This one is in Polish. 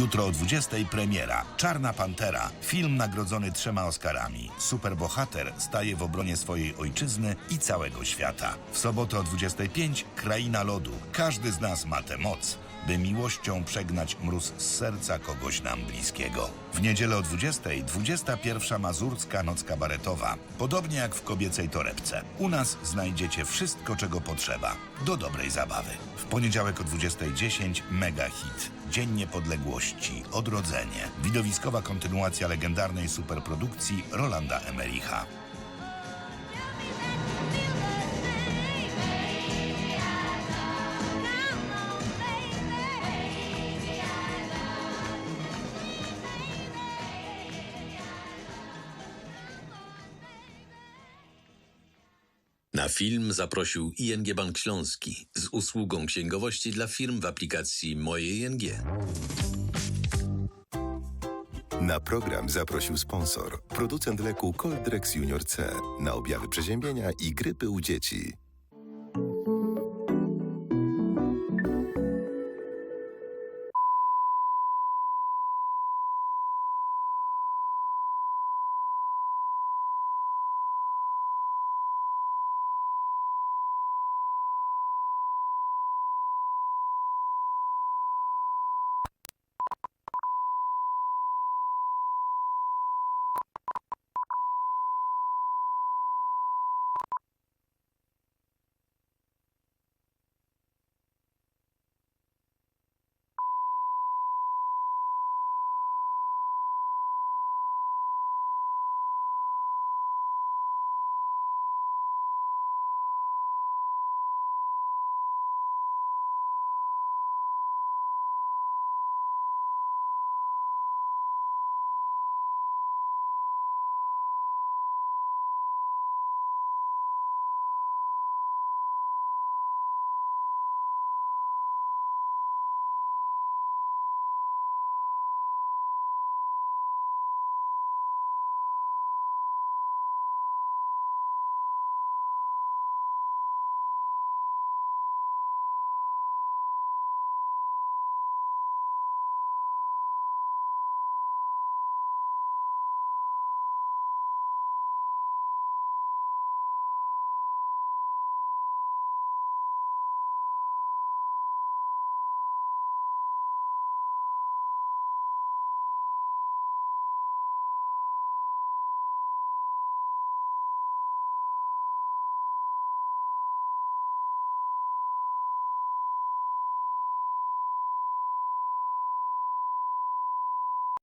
Jutro o 20 premiera. Czarna Pantera. Film nagrodzony trzema Oscarami. Superbohater staje w obronie swojej ojczyzny i całego świata. W sobotę o 25 Kraina Lodu. Każdy z nas ma tę moc, by miłością przegnać mróz z serca kogoś nam bliskiego. W niedzielę o 20 21 Mazurska Noc Kabaretowa. Podobnie jak w kobiecej torebce. U nas znajdziecie wszystko, czego potrzeba do dobrej zabawy. W poniedziałek o 20.10 mega hit. Dzień Niepodległości. Odrodzenie. Widowiskowa kontynuacja legendarnej superprodukcji Rolanda Emericha. Na film zaprosił ING Bank Śląski z usługą księgowości dla firm w aplikacji Moje ING. Na program zaprosił sponsor, producent leku Coldrex Junior C na objawy przeziębienia i grypy u dzieci.